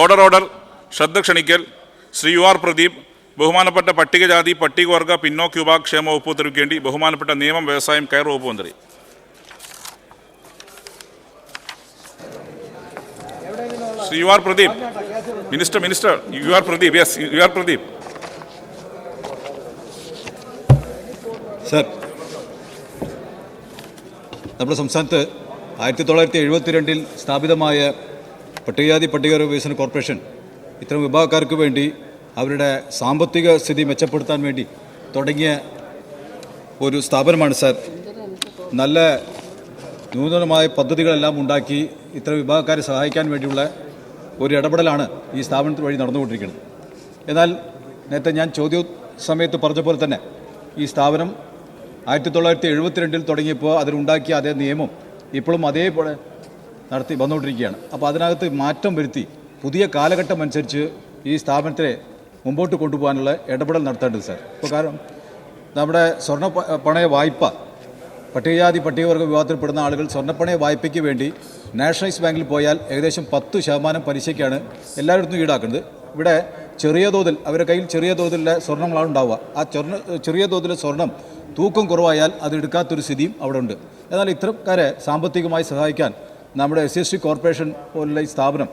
Order order ശ്രദ്ധ ക്ഷണിക്കൽ. Shri U R Pradeep ബഹുമാനപ്പെട്ട പട്ടികജാതി പട്ടികവർഗ പിന്നോക്ക വിഭാഗ ക്ഷേമ വകുപ്പ് വേണ്ടി ബഹുമാനപ്പെട്ട നിയമം വ്യവസായം കയർ വകുപ്പ് മന്ത്രി. Shri U R Pradeep. Minister minister. U R Pradeep yes U R Pradeep. Sir നമ്മുടെ സംസ്ഥാനത്ത് ആയിരത്തി തൊള്ളായിരത്തി എഴുപത്തിരണ്ടിൽ സ്ഥാപിതമായ പട്ടികജാതി പട്ടികവർഗ വികസന കോർപ്പറേഷൻ ഇത്തരം വിഭാഗക്കാർക്ക് വേണ്ടി അവരുടെ സാമ്പത്തിക സ്ഥിതി മെച്ചപ്പെടുത്താൻ വേണ്ടി തുടങ്ങിയ ഒരു സ്ഥാപനമാണ് സാർ. നല്ല നൂതനമായ പദ്ധതികളെല്ലാം ഉണ്ടാക്കി ഇത്തരം വിഭാഗക്കാരെ സഹായിക്കാൻ വേണ്ടിയുള്ള ഒരു ഇടപെടലാണ് ഈ സ്ഥാപനത്തിന് വഴി നടന്നുകൊണ്ടിരിക്കുന്നത്. എന്നാൽ നേരത്തെ ഞാൻ ചോദ്യ സമയത്ത് പറഞ്ഞ പോലെ തന്നെ ഈ സ്ഥാപനം ആയിരത്തി തൊള്ളായിരത്തി എഴുപത്തിരണ്ടിൽ തുടങ്ങിയപ്പോൾ അതിനുണ്ടാക്കിയ അതേ നിയമം ഇപ്പോഴും അതേപോലെ നടത്തി വന്നുകൊണ്ടിരിക്കുകയാണ്. അപ്പോൾ അതിനകത്ത് മാറ്റം വരുത്തി പുതിയ കാലഘട്ടം അനുസരിച്ച് ഈ സ്ഥാപനത്തെ മുമ്പോട്ട് കൊണ്ടുപോകാനുള്ള ഇടപെടൽ നടത്തേണ്ടത് സാർ. ഇപ്പോൾ കാരണം നമ്മുടെ സ്വർണ പണയ വായ്പ പട്ടികജാതി പട്ടികവർഗ വിഭാഗത്തിൽപ്പെടുന്ന ആളുകൾ സ്വർണപ്പണയ വായ്പയ്ക്ക് വേണ്ടി നാഷണലൈസ് ബാങ്കിൽ പോയാൽ ഏകദേശം പത്ത് ശതമാനം പലിശയ്ക്കാണ് എല്ലായിടത്തും ഈടാക്കുന്നത്. ഇവിടെ ചെറിയ തോതിൽ അവരുടെ കയ്യിൽ ചെറിയ തോതിലുള്ള സ്വർണങ്ങളാണ് ഉണ്ടാവുക. ആ സ്വർണ ചെറിയ തോതിലെ സ്വർണം തൂക്കം കുറവായാൽ അത് എടുക്കാത്തൊരു സ്ഥിതിയും അവിടെ ഉണ്ട്. എന്നാൽ ഇത്തരക്കാരെ സാമ്പത്തികമായി സഹായിക്കാൻ നമ്മുടെ എസ് എസ് ടി കോർപ്പറേഷൻ പോലുള്ള ഈ സ്ഥാപനം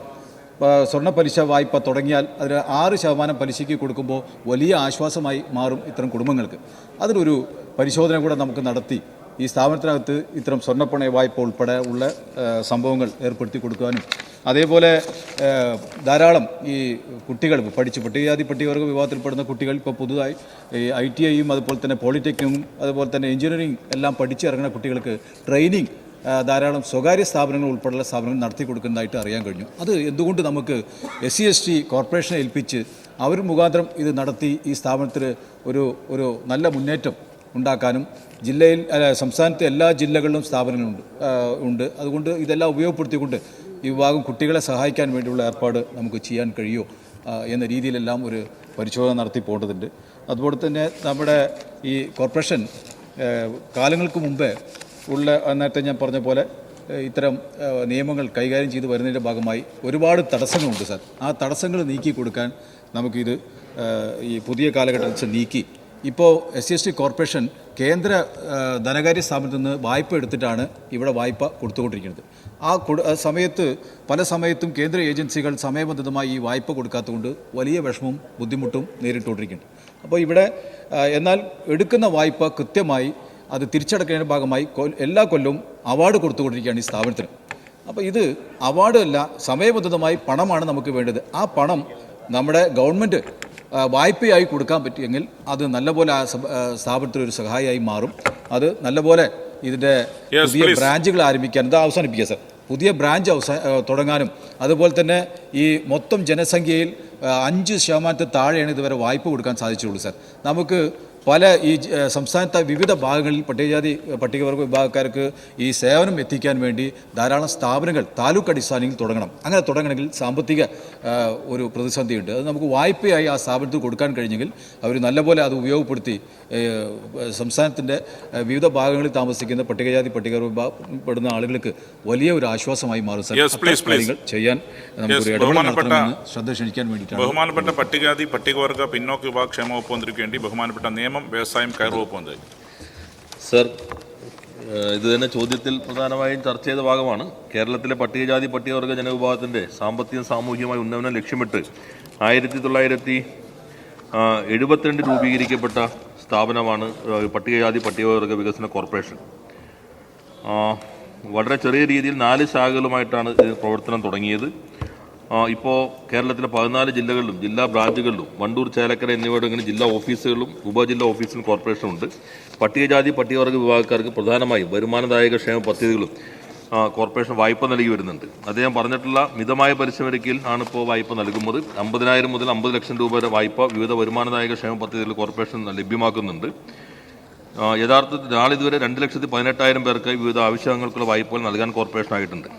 സ്വർണ പലിശ വായ്പ തുടങ്ങിയാൽ അതിന് ആറ് ശതമാനം പലിശയ്ക്ക് കൊടുക്കുമ്പോൾ വലിയ ആശ്വാസമായി മാറും ഇത്തരം കുടുംബങ്ങൾക്ക്. അതിനൊരു പരിശോധന കൂടെ നമുക്ക് നടത്തി ഈ സ്ഥാപനത്തിനകത്ത് ഇത്തരം സ്വർണപ്പണ വായ്പ ഉൾപ്പെടെ ഉള്ള സംഭവങ്ങൾ ഏർപ്പെടുത്തി കൊടുക്കാനും അതേപോലെ ധാരാളം ഈ കുട്ടികൾ പഠിച്ച് പട്ടികജാതി പട്ടികവർഗ വിഭാഗത്തിൽപ്പെടുന്ന കുട്ടികൾ ഇപ്പോൾ പുതുതായി ഈ ഐ ടി ഐയും അതുപോലെ തന്നെ പോളിടെക്നിക്കും അതുപോലെ തന്നെ എഞ്ചിനീയറിംഗ് എല്ലാം പഠിച്ചിറങ്ങുന്ന കുട്ടികൾക്ക് ട്രെയിനിങ് ധാരാളം സ്വകാര്യ സ്ഥാപനങ്ങൾ ഉൾപ്പെടെയുള്ള സ്ഥാപനങ്ങൾ നടത്തി കൊടുക്കുന്നതായിട്ട് അറിയാൻ കഴിഞ്ഞു. അത് എന്തുകൊണ്ട് നമുക്ക് എസ് സി എസ് ടി കോർപ്പറേഷനെ ഏൽപ്പിച്ച് അവർ മുഖാന്തരം ഇത് നടത്തി ഈ സ്ഥാപനത്തിന് ഒരു ഒരു നല്ല മുന്നേറ്റം ഉണ്ടാക്കാനും ജില്ലയിൽ സംസ്ഥാനത്തെ എല്ലാ ജില്ലകളിലും സ്ഥാപനങ്ങളുണ്ട് ഉണ്ട്. അതുകൊണ്ട് ഇതെല്ലാം ഉപയോഗപ്പെടുത്തിക്കൊണ്ട് ഈ വിഭാഗം കുട്ടികളെ സഹായിക്കാൻ വേണ്ടിയുള്ള ഏർപ്പാട് നമുക്ക് ചെയ്യാൻ കഴിയുമോ എന്ന രീതിയിലെല്ലാം ഒരു പരിശോധന നടത്തി പോകേണ്ടതുണ്ട്. അതുപോലെ തന്നെ നമ്മുടെ ഈ കോർപ്പറേഷൻ കാലങ്ങൾക്ക് മുമ്പേ ഉള്ള നേരത്തെ ഞാൻ പറഞ്ഞ പോലെ ഇത്തരം നിയമങ്ങൾ കൈകാര്യം ചെയ്ത് വരുന്നതിന്റെ ഭാഗമായി ഒരുപാട് തടസ്സങ്ങളുണ്ട് സാർ. ആ തടസ്സങ്ങൾ നീക്കി കൊടുക്കാൻ നമുക്കിത് ഈ പുതിയ കാലഘട്ടത്തിൽ വെച്ച് നീക്കി. ഇപ്പോൾ S C S T corporation കേന്ദ്ര ധനകാര്യ സ്ഥാപനത്തിൽ നിന്ന് വായ്പ എടുത്തിട്ടാണ് ഇവിടെ വായ്പ കൊടുത്തുകൊണ്ടിരിക്കുന്നത്. ആ സമയത്ത് പല സമയത്തും കേന്ദ്ര ഏജൻസികൾ സമയബന്ധിതമായി ഈ വായ്പ കൊടുക്കാത്തതുകൊണ്ട് വലിയ വിഷമവും ബുദ്ധിമുട്ടും നേരിട്ടുകൊണ്ടിരിക്കുന്നുണ്ട്. അപ്പോൾ ഇവിടെ എന്നാൽ എടുക്കുന്ന വായ്പ കൃത്യമായി അത് തിരിച്ചടക്കുന്നതിന്റെ ഭാഗമായി എല്ലാ കൊല്ലവും അവാർഡ് കൊടുത്തുകൊണ്ടിരിക്കുകയാണ് ഈ സ്ഥാപനത്തിന്. അപ്പോൾ ഇത് അവാർഡല്ല സമയബന്ധിതമായി പണമാണ് നമുക്ക് വേണ്ടത്. ആ പണം നമ്മുടെ ഗവൺമെന്റ് വായ്പയായി കൊടുക്കാൻ പറ്റിയെങ്കിൽ അത് നല്ലപോലെ ആ സ- ഒരു സഹായിയായി മാറും. അത് നല്ലപോലെ ഇതിന്റെ പുതിയ ബ്രാഞ്ചുകൾ ആരംഭിക്കാൻ ഇത് അവസാനിപ്പിക്കുക സർ പുതിയ ബ്രാഞ്ച് അവസാ തുടങ്ങാനും അതുപോലെ തന്നെ ഈ മൊത്തം ജനസംഖ്യയിൽ അഞ്ച് ശതമാനത്തിൽ താഴെയാണ് ഇതുവരെ വായ്പ കൊടുക്കാൻ സാധിച്ചുള്ളൂ സർ നമുക്ക് പല ഈ സംസ്ഥാനത്തെ വിവിധ ഭാഗങ്ങളിൽ പട്ടികജാതി പട്ടികവർഗ വിഭാഗക്കാർക്ക് ഈ സേവനം എത്തിക്കാൻ വേണ്ടി ധാരാളം സ്ഥാപനങ്ങൾ താലൂക്ക് അടിസ്ഥാനത്തിൽ തുടങ്ങണം. അങ്ങനെ തുടങ്ങണമെങ്കിൽ സാമ്പത്തിക ഒരു പ്രതിസന്ധിയുണ്ട്. അത് നമുക്ക് വായ്പയായി ആ സ്ഥാപനത്തിൽ കൊടുക്കാൻ കഴിഞ്ഞെങ്കിൽ അവർ നല്ലപോലെ അത് ഉപയോഗപ്പെടുത്തി സംസ്ഥാനത്തിന്റെ വിവിധ ഭാഗങ്ങളിൽ താമസിക്കുന്ന പട്ടികജാതി പട്ടികവർഗ വിഭാഗപ്പെടുന്ന ആളുകൾക്ക് വലിയ ഒരു ആശ്വാസമായി മാറും. സാർ കാര്യങ്ങൾ ചെയ്യാൻ നമുക്കൊരു ഇടപെടൽ ശ്രദ്ധ ക്ഷണിക്കാൻ വേണ്ടിയിട്ടാണ് ബഹുമാനപ്പെട്ട പട്ടികജാതി പട്ടികവർഗ പിന്നോക്ക വിഭാഗ ക്ഷേമ വകുപ്പ് മന്ത്രിക്ക് വേണ്ടി ബഹുമാനപ്പെട്ട നിയമം വ്യവസായം കയർ സർ ഇത് തന്നെ ചോദ്യത്തിൽ പ്രധാനമായും ചർച്ച ചെയ്ത ഭാഗമാണ്. കേരളത്തിലെ പട്ടികജാതി പട്ടികവർഗ ജനവിഭാഗത്തിന്റെ സാമ്പത്തിക സാമൂഹികമായ ഉന്നമനം ലക്ഷ്യമിട്ട് ആയിരത്തി തൊള്ളായിരത്തി എഴുപത്തിരണ്ട് രൂപീകരിക്കപ്പെട്ട സ്ഥാപനമാണ് പട്ടികജാതി പട്ടികവർഗ വികസന കോർപ്പറേഷൻ. വളരെ ചെറിയ രീതിയിൽ നാല് ശാഖകളുമായിട്ടാണ് പ്രവർത്തനം തുടങ്ങിയത്. ഇപ്പോൾ കേരളത്തിലെ പതിനാല് ജില്ലകളിലും ജില്ലാ ബ്രാഞ്ചുകളിലും വണ്ടൂർ ചേലക്കര എന്നിവിടങ്ങളിൽ ജില്ലാ ഓഫീസുകളും ഉപജില്ലാ ഓഫീസിലും കോർപ്പറേഷനും ഉണ്ട്. പട്ടികജാതി പട്ടികവർഗ വിഭാഗക്കാർക്ക് പ്രധാനമായും വരുമാനദായക ക്ഷേമ പദ്ധതികളും കോർപ്പറേഷൻ വായ്പ നൽകി വരുന്നുണ്ട്. അദ്ദേഹം പറഞ്ഞിട്ടുള്ള മിതമായ പലിശനിരക്കിൽ ആണ് ഇപ്പോൾ വായ്പ നൽകുന്നത്. അമ്പതിനായിരം മുതൽ അമ്പത് ലക്ഷം രൂപ വരെ വായ്പ വിവിധ വരുമാനദായക ക്ഷേമ പദ്ധതികൾ കോർപ്പറേഷൻ ലഭ്യമാക്കുന്നുണ്ട്. യഥാർത്ഥത്തിൽ നാളിതുവരെ രണ്ട് ലക്ഷത്തി പതിനെട്ടായിരം പേർക്ക് വിവിധ ആവശ്യങ്ങൾക്കുള്ള വായ്പകൾ നൽകാൻ കോർപ്പറേഷൻ ആയിട്ടുണ്ട്.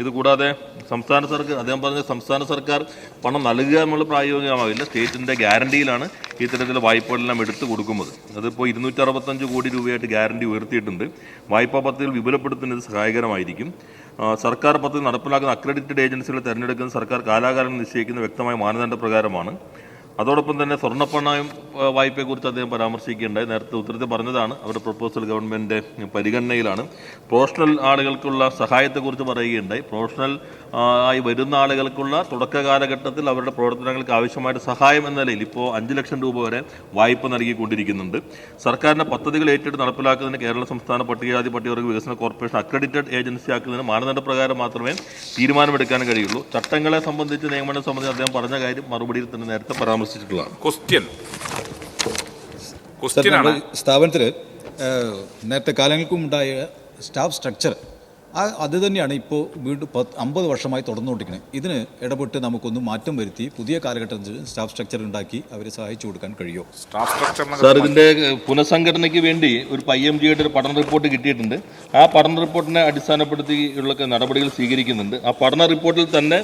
ഇതുകൂടാതെ സംസ്ഥാന സർക്കാർ അദ്ദേഹം പറഞ്ഞ സംസ്ഥാന സർക്കാർ പണം നൽകുക എന്നുള്ള പ്രായോഗികമാവില്ല. സ്റ്റേറ്റിന്റെ ഗ്യാരണ്ടിയിലാണ് ഇത്തരത്തിലുള്ള വായ്പകളെല്ലാം എടുത്തു കൊടുക്കുന്നത്. അതിപ്പോൾ ഇരുന്നൂറ്റി അറുപത്തഞ്ച് കോടി രൂപയായിട്ട് ഗ്യാരണ്ടി ഉയർത്തിയിട്ടുണ്ട്. വായ്പാ പദ്ധതികൾ വിപുലപ്പെടുത്തുന്നത് സഹായകരമായിരിക്കും. സർക്കാർ പദ്ധതി നടപ്പിലാക്കുന്ന അക്രഡിറ്റഡ് ഏജൻസികളെ തിരഞ്ഞെടുക്കുന്ന സർക്കാർ കാലാകാലം നിശ്ചയിക്കുന്ന വ്യക്തമായ മാനദണ്ഡ പ്രകാരമാണ് അതോടൊപ്പം തന്നെ സ്വർണപ്പണയം വായ്പയെക്കുറിച്ച് അദ്ദേഹം പരാമർശിക്കുകയുണ്ടായി. നേരത്തെ ഉത്തരത്തിൽ പറഞ്ഞതാണ് അവരുടെ പ്രൊപ്പോസൽ ഗവൺമെന്റ് പരിഗണനയിലാണ്. പ്രൊഫഷണൽ ആളുകൾക്കുള്ള സഹായത്തെക്കുറിച്ച് പറയുകയുണ്ടായി. പ്രൊഫഷണൽ ആയി വരുന്ന ആളുകൾക്കുള്ള തുടക്ക കാലഘട്ടത്തിൽ അവരുടെ പ്രവർത്തനങ്ങൾക്ക് ആവശ്യമായിട്ട് സഹായം എന്ന നിലയിൽ ഇപ്പോൾ അഞ്ച് ലക്ഷം രൂപ വരെ വായ്പ നൽകിക്കൊണ്ടിരിക്കുന്നുണ്ട്. സർക്കാരിന്റെ പദ്ധതികൾ ഏറ്റെടുത്ത് നടപ്പിലാക്കുന്നതിന് കേരള സംസ്ഥാന പട്ടികജാതി പട്ടികവർഗ വികസന കോർപ്പറേഷൻ അക്രഡിറ്റഡ് ഏജൻസി ആക്കുന്നതിന് മാനദണ്ഡ പ്രകാരം മാത്രമേ തീരുമാനമെടുക്കാൻ കഴിയുള്ളൂ. ചട്ടങ്ങളെ സംബന്ധിച്ച് നിയമനം സംബന്ധിച്ച് അദ്ദേഹം പറഞ്ഞ കാര്യം മറുപടിയിൽ തന്നെ നേരത്തെ പരാമർശിച്ചിട്ടുള്ളതാണ് ക്വസ്റ്റ്യൻ ക്വസ്റ്റ്യൻ സ്ഥാപനത്തിൽ നേരത്തെ കാലങ്ങൾക്കും ഉണ്ടായ സ്റ്റാഫ് സ്ട്രക്ചർ ആ അത് തന്നെയാണ് ഇപ്പോൾ വീണ്ടും പത്ത് അമ്പത് വർഷമായി തുടർന്നുകൊണ്ടിരിക്കുന്നത്. ഇതിന് ഇടപെട്ട് നമുക്കൊന്ന് മാറ്റം വരുത്തി പുതിയ കാലഘട്ടത്തിൽ സ്റ്റാഫ് സ്ട്രക്ചർ ഉണ്ടാക്കി അവരെ സഹായിച്ചു കൊടുക്കാൻ കഴിയുമോ? സ്റ്റാഫ് സ്ട്രക്ചർ സാർ ഇതിന്റെ പുനഃസംഘടനയ്ക്ക് വേണ്ടി ഒരു പൈ എം ജിയുടെ ഒരു പഠന റിപ്പോർട്ട് കിട്ടിയിട്ടുണ്ട്. ആ പഠന റിപ്പോർട്ടിനെ അടിസ്ഥാനപ്പെടുത്തിയുള്ള നടപടികൾ സ്വീകരിക്കുന്നുണ്ട്. ആ പഠന റിപ്പോർട്ടിൽ തന്നെ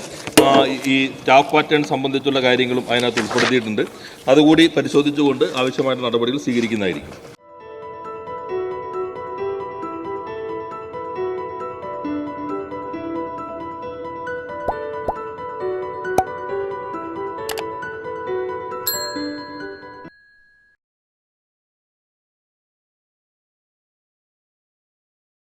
ഈ സ്റ്റാഫ് പാറ്റേൺ സംബന്ധിച്ചുള്ള കാര്യങ്ങളും അതിനകത്ത് ഉൾപ്പെടുത്തിയിട്ടുണ്ട്. അതുകൂടി പരിശോധിച്ചുകൊണ്ട് ആവശ്യമായ നടപടികൾ സ്വീകരിക്കുന്നതായിരിക്കും.